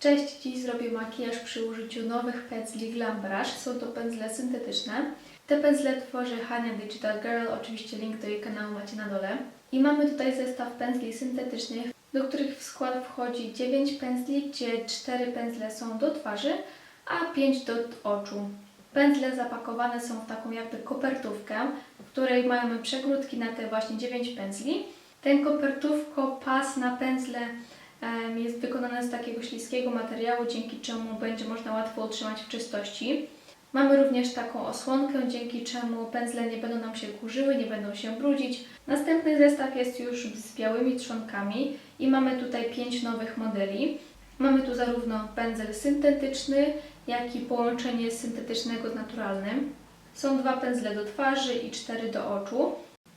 Cześć, dziś zrobię makijaż przy użyciu nowych pędzli Glam Brush. Są to pędzle syntetyczne. Te pędzle tworzy Hania Digital Girl, oczywiście link do jej kanału macie na dole. I mamy tutaj zestaw pędzli syntetycznych, do których w skład wchodzi 9 pędzli, gdzie 4 pędzle są do twarzy, a 5 do oczu. Pędzle zapakowane są w taką jakby kopertówkę, w której mamy przegródki na te właśnie 9 pędzli. Ten kopertówko, pas na pędzle jest wykonane z takiego śliskiego materiału, dzięki czemu będzie można łatwo utrzymać w czystości. Mamy również taką osłonkę, dzięki czemu pędzle nie będą nam się kurzyły, nie będą się brudzić. Następny zestaw jest już z białymi trzonkami i mamy tutaj 5 nowych modeli. Mamy tu zarówno pędzel syntetyczny, jak i połączenie syntetycznego z naturalnym. Są dwa pędzle do twarzy i cztery do oczu.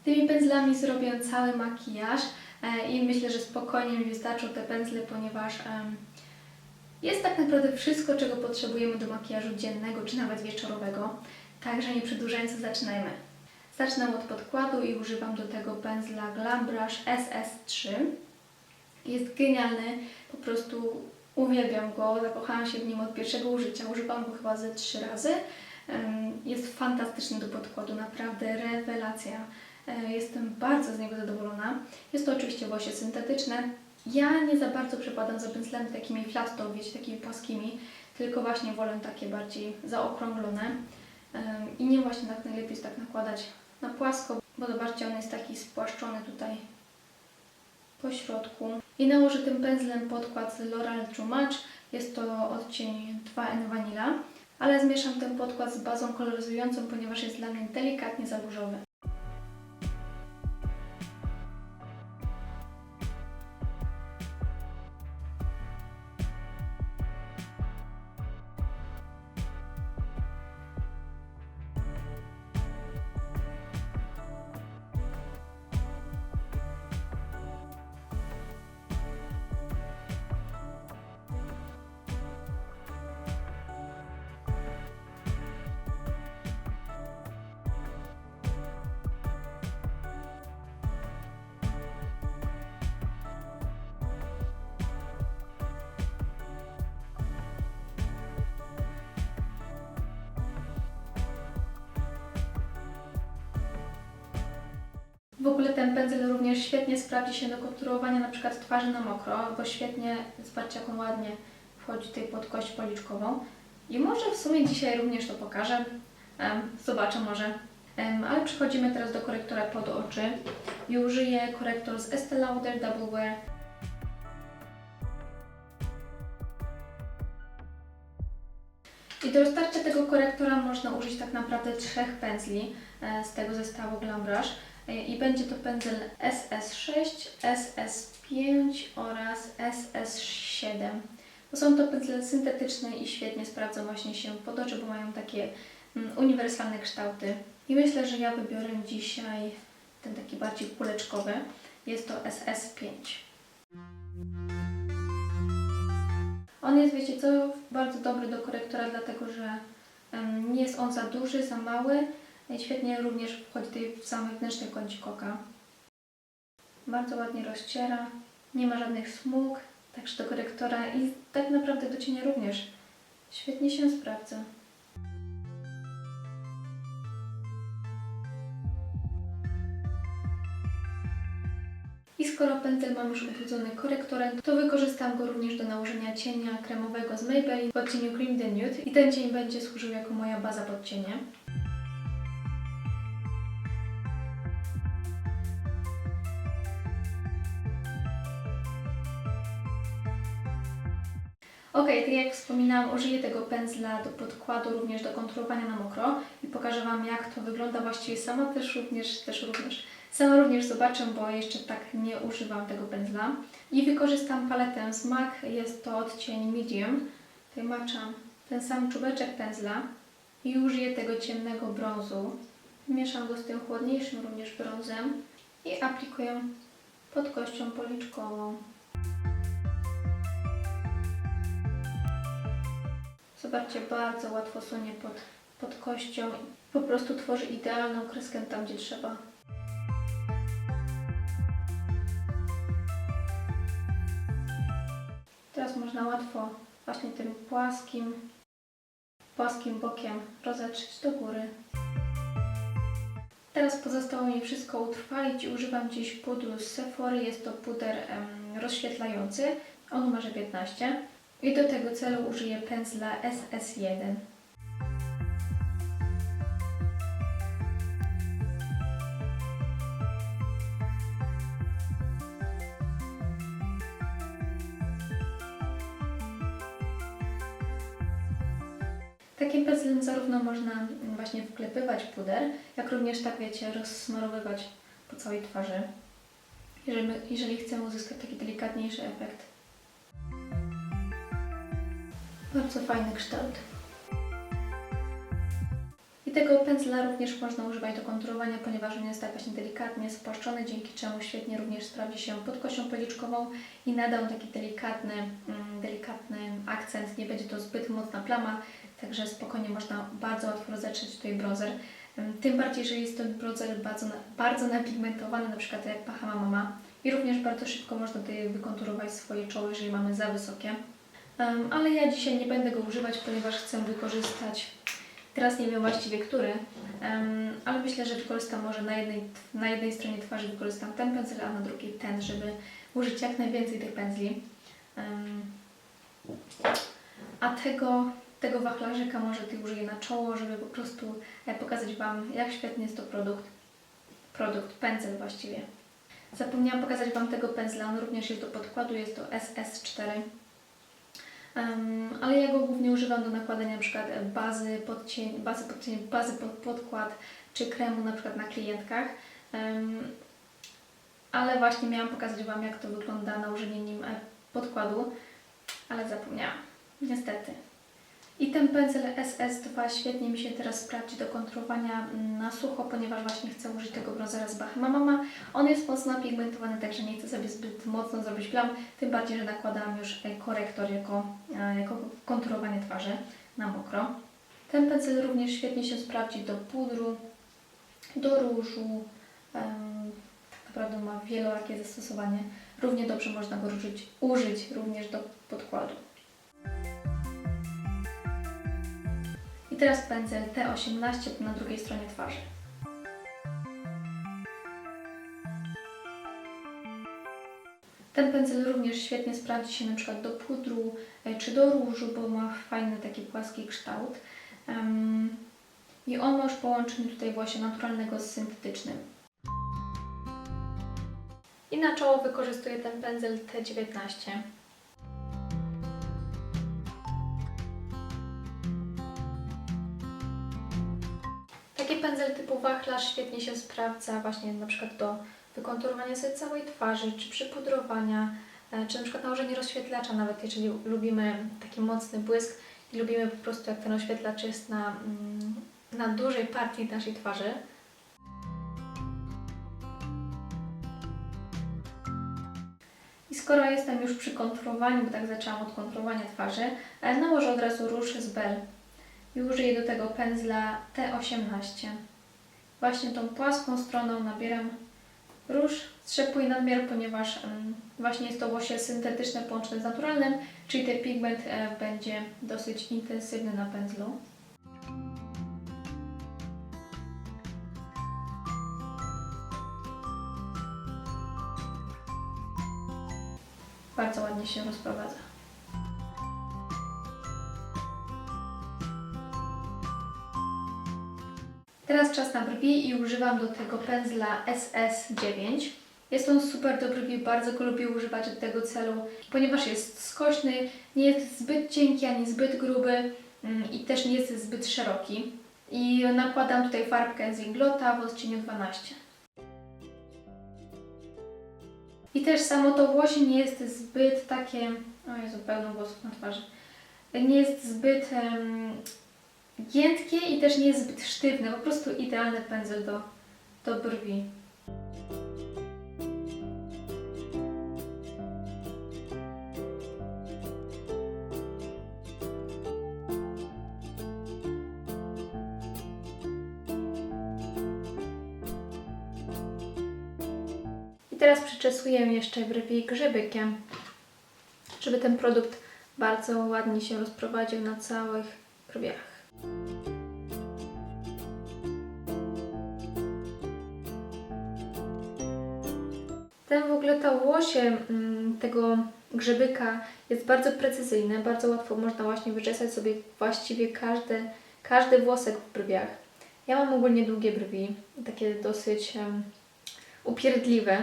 Tymi pędzlami zrobię cały makijaż i myślę, że spokojnie mi wystarczą te pędzle, ponieważ jest tak naprawdę wszystko, czego potrzebujemy do makijażu dziennego czy nawet wieczorowego. Także nie przedłużając, zaczynajmy. Zacznę od podkładu i używam do tego pędzla Glam Brush SS3. Jest genialny, po prostu uwielbiam go, zakochałam się w nim od pierwszego użycia, używam go chyba ze trzy razy. Jest fantastyczny do podkładu, naprawdę rewelacja. E, Jestem bardzo z niego zadowolona. Jest to oczywiście włosie syntetyczne. Ja nie za bardzo przepadam za pędzlami takimi flat top, wiecie, takimi płaskimi, tylko właśnie wolę takie bardziej zaokrąglone. I nie właśnie tak najlepiej jest tak nakładać na płasko, bo zobaczcie, on jest taki spłaszczony tutaj po środku. I nałożę tym pędzlem podkład z L'Oreal True Match. Jest to odcień 2N Vanilla, ale zmieszam ten podkład z bazą koloryzującą, ponieważ jest dla mnie delikatnie za różowy. W ogóle ten pędzel również świetnie sprawdzi się do konturowania na przykład twarzy na mokro, bo świetnie, zobaczcie jak on ładnie wchodzi tutaj pod kość policzkową. I może w sumie dzisiaj również to pokażę. Zobaczę może. Ale przechodzimy teraz do korektora pod oczy i użyję korektor z Estee Lauder Double Wear. I do roztarcia tego korektora można użyć tak naprawdę trzech pędzli e, z tego zestawu Glam Brush. I będzie to pędzel SS6, SS5 oraz SS7. To są to pędzle syntetyczne i świetnie sprawdzą właśnie się pod oczy, bo mają takie mm, uniwersalne kształty. I myślę, że ja wybiorę dzisiaj ten taki bardziej kuleczkowy. Jest to SS5. On jest, wiecie co, bardzo dobry do korektora, dlatego że nie jest on za duży, za mały. Świetnie również wchodzi tutaj w sam wewnętrzny kącik oka. Bardzo ładnie rozciera, nie ma żadnych smug, także do korektora i tak naprawdę do cienia również. Świetnie się sprawdza. I skoro pędzel mam już ubrudzony korektorem, to wykorzystam go również do nałożenia cienia kremowego z Maybelline w odcieniu Cream the Nude i ten cień będzie służył jako moja baza pod cienie. Ok, tak jak wspominałam, użyję tego pędzla do podkładu, również do konturowania na mokro i pokażę Wam jak to wygląda. Właściwie sama też również, też również, sama również zobaczę, bo jeszcze tak nie używam tego pędzla. I wykorzystam paletę z MAC, jest to odcień medium. Tutaj maczam ten sam czubeczek pędzla i użyję tego ciemnego brązu. Mieszam go z tym chłodniejszym również brązem i aplikuję pod kością policzkową. Bardzo łatwo sunie pod, pod kością. Po prostu tworzy idealną kreskę tam, gdzie trzeba. Teraz można łatwo właśnie tym płaskim, płaskim bokiem rozetrzeć do góry. Teraz pozostało mi wszystko utrwalić używam dziś pudru z Sephory. Jest to puder em, rozświetlający o numerze 15 i do tego celu użyję pędzla SS1. Takim pędzlem zarówno można właśnie wklepywać puder, jak również tak wiecie, rozsmarowywać po całej twarzy, jeżeli, jeżeli chcemy uzyskać taki delikatniejszy efekt. Bardzo fajny kształt. I tego pędzla również można używać do konturowania, ponieważ on jest tak właśnie delikatnie spłaszczony, dzięki czemu świetnie również sprawdzi się pod kością policzkową i nada on taki delikatny, mm, delikatny akcent. Nie będzie to zbyt mocna plama, także spokojnie można bardzo łatwo rozetrzeć tutaj bronzer. Ym, Tym bardziej, że jest to bronzer bardzo, bardzo napigmentowany, na przykład jak Bahama Mama. I również bardzo szybko można tutaj wykonturować swoje czoło, jeżeli mamy za wysokie. Ale ja dzisiaj nie będę go używać, ponieważ chcę wykorzystać, teraz nie wiem właściwie który, ale myślę, że wykorzystam może na jednej, na jednej stronie twarzy wykorzystam ten pędzel, a na drugiej ten, żeby użyć jak najwięcej tych pędzli. A tego, tego wachlarzyka może Ty użyję na czoło, żeby po prostu e, pokazać Wam, jak świetny jest to produkt. Produkt, pędzel właściwie. Zapomniałam pokazać Wam tego pędzla, on również jest do podkładu, jest to SS4. Ale ja go głównie używam do nakładania na przykład bazy, podcień, bazy, podcień, bazy pod podkład czy kremu na przykład na klientkach. Ale właśnie miałam pokazać Wam, jak to wygląda nałożenie nim e, podkładu, ale zapomniałam. Niestety. I ten pędzel SS2 świetnie mi się teraz sprawdzi do konturowania mm, na sucho, ponieważ właśnie chcę użyć tego bronzera z Bahama Mama. On jest mocno napigmentowany, także nie chcę sobie zbyt mocno zrobić plam, tym bardziej, że nakładałam już e, korektor jako, e, jako konturowanie twarzy na mokro. Ten pędzel również świetnie się sprawdzi do pudru, do różu. tak naprawdę ma wielorakie zastosowanie. Równie dobrze można go użyć, użyć również do podkładu. Teraz pędzel T18 na drugiej stronie twarzy. Ten pędzel również świetnie sprawdzi się na przykład do pudru e, czy do różu, bo ma fajny taki płaski kształt. I on ma już połączenie tutaj właśnie naturalnego z syntetycznym. I na czoło wykorzystuję ten pędzel T19. Pędzel typu wachlarz świetnie się sprawdza właśnie na przykład do wykonturowania sobie całej twarzy, czy przypudrowania, e, czy na przykład nałożenie rozświetlacza, nawet jeżeli lubimy taki mocny błysk i lubimy po prostu jak ten rozświetlacz jest na, mm, na dużej partii naszej twarzy. I skoro jestem już przy konturowaniu, bo tak zaczęłam od konturowania twarzy, e, nałożę od razu róż z Bell i użyję do tego pędzla T18. Właśnie tą płaską stroną nabieram róż, strzepuję nadmiar, ponieważ właśnie jest to łosie syntetyczne połączone z naturalnym, czyli ten pigment e, będzie dosyć intensywny na pędzlu. Bardzo ładnie się rozprowadza. Teraz czas na brwi i używam do tego pędzla SS9. Jest on super do brwi, bardzo go lubię używać do tego celu, ponieważ jest skośny, nie jest zbyt cienki ani zbyt gruby mm, i też nie jest zbyt szeroki. I nakładam tutaj farbkę z Inglota w odcieniu 12. I też samo to włosie nie jest zbyt takie... O Jezu, pełno włosów na twarzy. Nie jest zbyt em, giętkie i też nie jest zbyt sztywne. Po prostu idealny pędzel do, do brwi. I teraz przyczesuję jeszcze brwi grzybykiem, żeby ten produkt bardzo ładnie się rozprowadził na całych brwiach. Mm, tego grzebyka jest bardzo precyzyjne, bardzo łatwo można właśnie wyczesać sobie właściwie każdy, każdy włosek w brwiach. Ja mam ogólnie długie brwi, takie dosyć upierdliwe,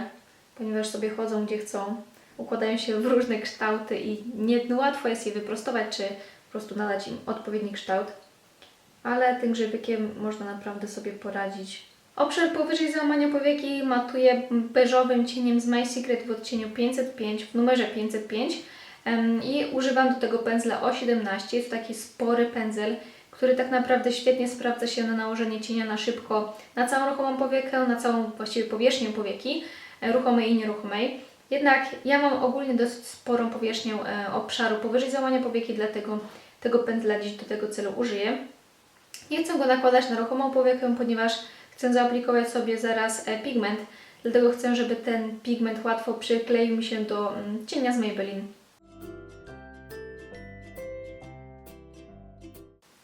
ponieważ sobie chodzą gdzie chcą, układają się w różne kształty i nie łatwo jest je wyprostować, czy po prostu nadać im odpowiedni kształt. Ale tym grzebykiem można naprawdę sobie poradzić. Obszar powyżej załamania powieki matuję beżowym cieniem z My Secret w odcieniu 505, w numerze 505 em, i używam do tego pędzla O17. Jest taki spory pędzel, który tak naprawdę świetnie sprawdza się na nałożenie cienia na szybko na całą ruchomą powiekę, na całą właściwie powierzchnię powieki, e, ruchomej i nieruchomej. Jednak ja mam ogólnie dosyć sporą powierzchnię e, obszaru powyżej załamania powieki, dlatego tego pędzla dziś do tego celu użyję. Nie chcę go nakładać na ruchomą powiekę, ponieważ chcę zaaplikować sobie zaraz e, pigment, dlatego chcę, żeby ten pigment łatwo przykleił mi się do mm, cienia z Maybelline.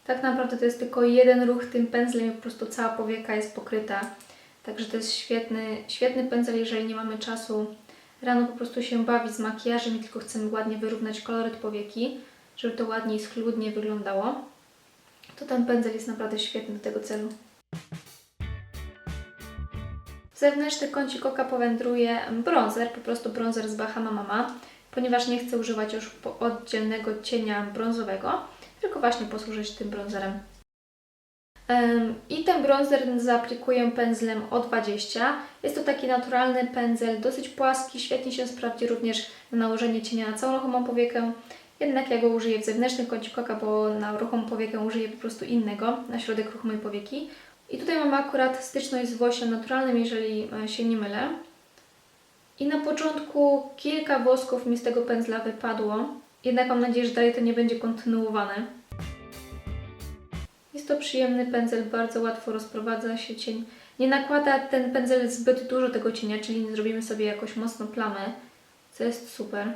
Tak naprawdę to jest tylko jeden ruch tym pędzlem i po prostu cała powieka jest pokryta. Także to jest świetny, świetny pędzel, jeżeli nie mamy czasu rano po prostu się bawić z makijażem i tylko chcemy ładnie wyrównać koloryt powieki, żeby to ładnie i schludnie wyglądało. To ten pędzel jest naprawdę świetny do tego celu. Zewnętrzny kącik oka powędruje bronzer, po prostu bronzer z Bahama Mama, ponieważ nie chcę używać już oddzielnego cienia brązowego, tylko właśnie posłużyć tym bronzerem. Em, I ten bronzer zaaplikuję pędzlem O20. Jest to taki naturalny pędzel, dosyć płaski, świetnie się sprawdzi również na nałożenie cienia na całą ruchomą powiekę. Jednak ja go użyję w zewnętrznym kąciku oka, bo na ruchomą powiekę użyję po prostu innego, na środek ruchomej powieki. I tutaj mamy akurat styczność z włosiem naturalnym, jeżeli e, się nie mylę. I na początku kilka włosków mi z tego pędzla wypadło, jednak mam nadzieję, że dalej to nie będzie kontynuowane. Jest to przyjemny pędzel, bardzo łatwo rozprowadza się cień. Nie nakłada ten pędzel zbyt dużo tego cienia, czyli nie zrobimy sobie jakoś mocno plamę, co jest super.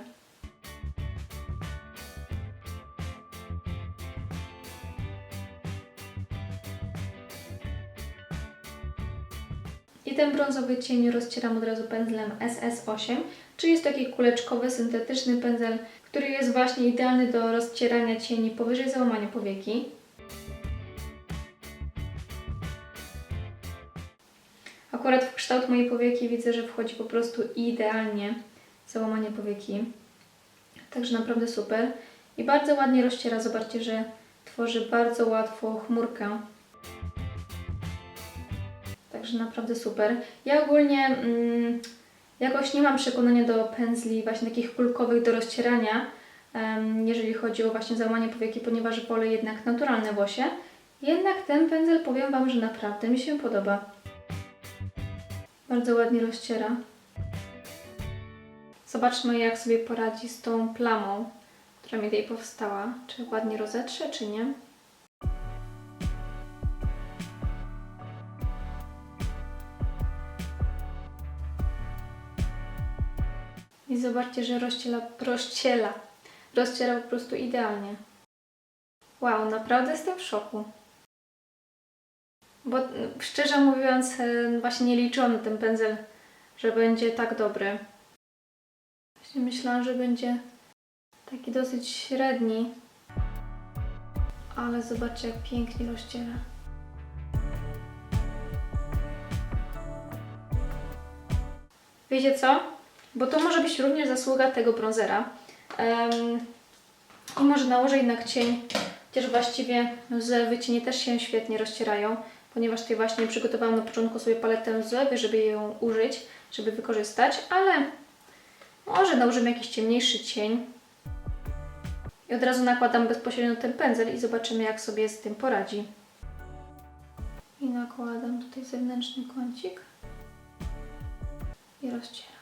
Ten brązowy cień rozcieram od razu pędzlem SS8, czyli jest taki kuleczkowy, syntetyczny pędzel, który jest właśnie idealny do rozcierania cieni powyżej załamania powieki. Akurat w kształt mojej powieki widzę, że wchodzi po prostu idealnie załamanie powieki. Także naprawdę super. I bardzo ładnie rozciera. Zobaczcie, że tworzy bardzo łatwo chmurkę. Także naprawdę super. Ja ogólnie mm, jakoś nie mam przekonania do pędzli właśnie takich kulkowych do rozcierania, em, jeżeli chodzi o właśnie załamanie powieki, ponieważ wolę jednak naturalne włosie. Jednak ten pędzel powiem Wam, że naprawdę mi się podoba. Bardzo ładnie rozciera. Zobaczmy, jak sobie poradzi z tą plamą, która mi tutaj powstała. Czy ładnie rozetrze, czy nie. I zobaczcie, że rozciela, rozciela, rozciera po prostu idealnie. Wow, naprawdę jestem w szoku. Bo mm, szczerze mówiąc, e, właśnie nie liczyłam na ten pędzel, że będzie tak dobry. Właśnie myślałam, że będzie taki dosyć średni. Ale zobaczcie, jak pięknie rozciera. Wiecie co? Bo to może być również zasługa tego bronzera. Em, I może nałożę jednak cień, chociaż właściwie łzy cienie też się świetnie rozcierają, ponieważ tutaj właśnie przygotowałam na początku sobie paletę łzy, żeby ją użyć, żeby wykorzystać, ale może nałożymy jakiś ciemniejszy cień. I od razu nakładam bezpośrednio ten pędzel i zobaczymy, jak sobie z tym poradzi. I nakładam tutaj zewnętrzny kącik i rozcieram.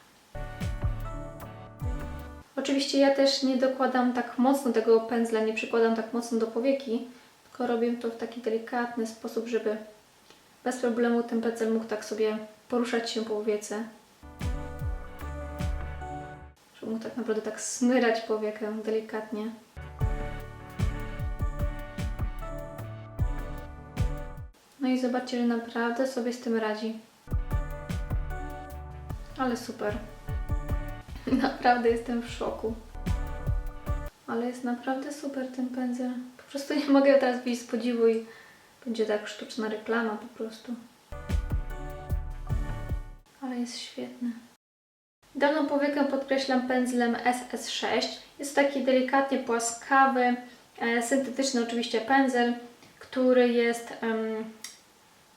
Oczywiście ja też nie dokładam tak mocno tego pędzla, nie przykładam tak mocno do powieki, tylko robię to w taki delikatny sposób, żeby bez problemu ten pędzel mógł tak sobie poruszać się po powiece. Żeby mógł tak naprawdę tak smyrać powiekę delikatnie. No i zobaczcie, że naprawdę sobie z tym radzi. Ale super. Naprawdę jestem w szoku. Ale jest naprawdę super ten pędzel. Po prostu nie mogę teraz wyjść z podziwu i będzie tak sztuczna reklama po prostu. Ale jest świetny. Dolną powiekę podkreślam pędzlem SS6. Jest to taki delikatnie płaskawy, e, syntetyczny oczywiście pędzel, który jest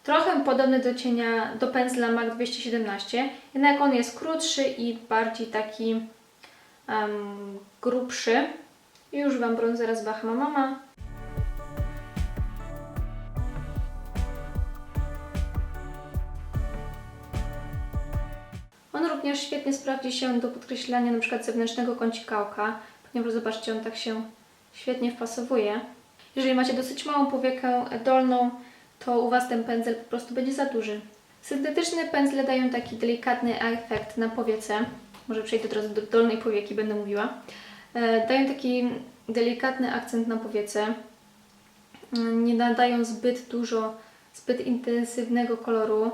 trochę podobny do cienia do pędzla MAC 217, jednak on jest krótszy i bardziej taki em, grubszy. I używam bronzera z Bahama Mama. On również świetnie sprawdzi się do podkreślania np. zewnętrznego kącika oka, ponieważ zobaczcie, on tak się świetnie wpasowuje. Jeżeli macie dosyć małą powiekę dolną, to u Was ten pędzel po prostu będzie za duży. Syntetyczne pędzle dają taki delikatny efekt na powiece. Może przejdę teraz do dolnej powieki, będę mówiła. E, Dają taki delikatny akcent na powiece. Mm, Nie nadają zbyt dużo, zbyt intensywnego koloru.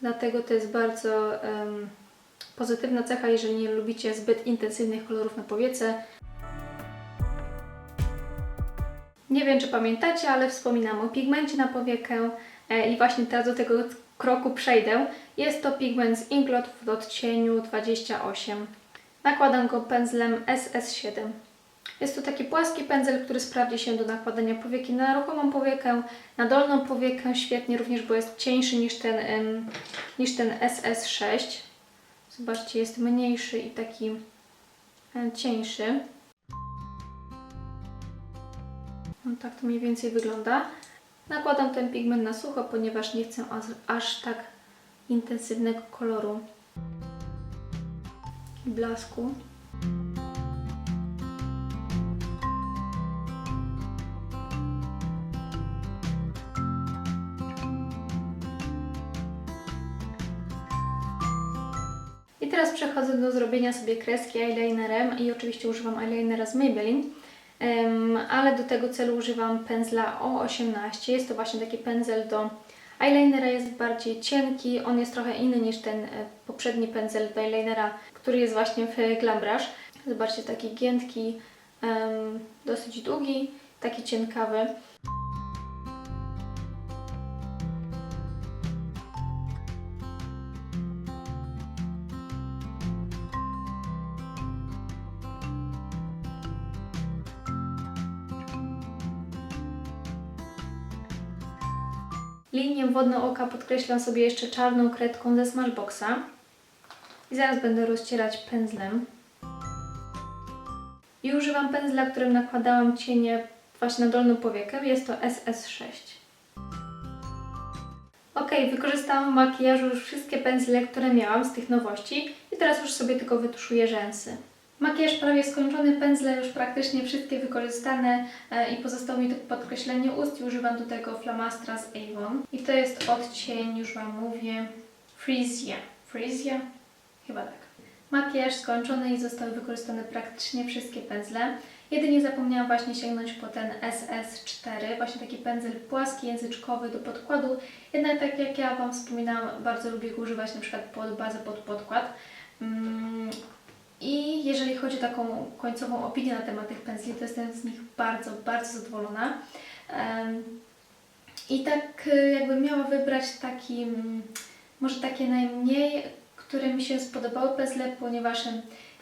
Dlatego to jest bardzo pozytywna cecha, jeżeli nie lubicie zbyt intensywnych kolorów na powiece. Nie wiem, czy pamiętacie, ale wspominam o pigmencie na powiekę e, i właśnie teraz do tego kroku przejdę. Jest to pigment z Inglot w odcieniu 28. Nakładam go pędzlem SS7. Jest to taki płaski pędzel, który sprawdzi się do nakładania powieki na ruchomą powiekę, na dolną powiekę świetnie również, bo jest cieńszy niż ten, niż ten SS6. Zobaczcie, jest mniejszy i taki e, cieńszy. No, tak to mniej więcej wygląda. Nakładam ten pigment na sucho, ponieważ nie chcę aż, tak intensywnego koloru i blasku. I teraz przechodzę do zrobienia sobie kreski eyelinerem i oczywiście używam eyelinera z Maybelline. Ale do tego celu używam pędzla O18. Jest to właśnie taki pędzel do eyelinera, jest bardziej cienki, on jest trochę inny niż ten e, poprzedni pędzel do eyelinera, który jest właśnie w Glam Brush. Zobaczcie, taki giętki, dosyć długi, taki cienkawy. Linię wodną oka podkreślam sobie jeszcze czarną kredką ze Smashboxa. I zaraz będę rozcierać pędzlem. I używam pędzla, którym nakładałam cienie właśnie na dolną powiekę. Jest to SS6. Ok, wykorzystałam w makijażu już wszystkie pędzle, które miałam z tych nowości. I teraz już sobie tylko wytuszuję rzęsy. Makijaż prawie skończony, pędzle już praktycznie wszystkie wykorzystane e, i pozostało mi tylko podkreślenie ust i używam do tego flamastra z Avon. I to jest odcień, już Wam mówię, Freesia. Freesia? Chyba tak. Makijaż skończony i zostały wykorzystane praktycznie wszystkie pędzle. Jedynie zapomniałam właśnie sięgnąć po ten SS4, właśnie taki pędzel płaski, języczkowy do podkładu. Jednak tak jak ja Wam wspominałam, bardzo lubię go używać na przykład pod bazę, pod podkład. Mm, i jeżeli chodzi o taką końcową opinię na temat tych pędzli, to jestem z nich bardzo, bardzo zadowolona. I tak e, jakbym miała wybrać taki, może takie najmniej, które mi się spodobały pędzle, ponieważ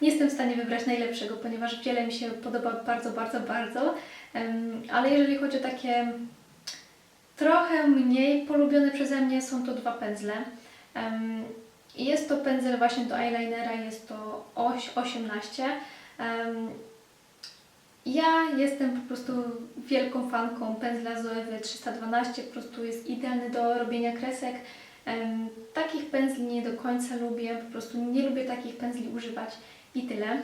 nie jestem w stanie wybrać najlepszego, ponieważ wiele mi się podoba bardzo, bardzo, bardzo. Ale jeżeli chodzi o takie trochę mniej polubione przeze mnie, są to dwa pędzle. I Jest to pędzel właśnie do eyelinera, jest to oś 18. Em, Ja jestem po prostu wielką fanką pędzla Zoewy 312, po prostu jest idealny do robienia kresek. Takich pędzli nie do końca lubię, po prostu nie lubię takich pędzli używać i tyle.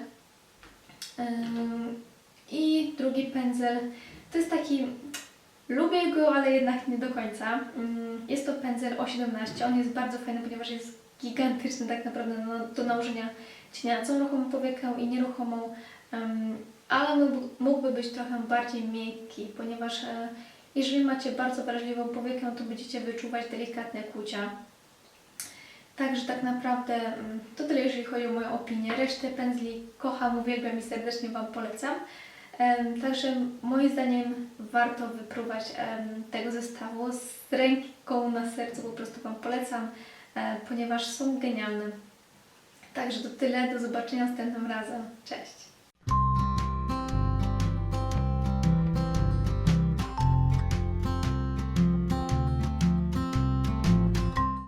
I drugi pędzel to jest taki, lubię go, ale jednak nie do końca. Mm, Jest to pędzel O17, on jest bardzo fajny, ponieważ jest gigantyczny tak naprawdę no, do nałożenia cienia na całą ruchomą powiekę i nieruchomą, ale mógł- mógłby być trochę bardziej miękki, ponieważ e, Jeżeli macie bardzo wrażliwą powiekę, to będziecie wyczuwać delikatne kłucia. Także tak naprawdę to tyle, jeżeli chodzi o moją opinię. Resztę pędzli kocham, uwielbiam i serdecznie Wam polecam. Także moim zdaniem warto wypróbować tego zestawu. Z ręką na sercu po prostu Wam polecam, ponieważ są genialne. Także to tyle, do zobaczenia następnym razem. Cześć!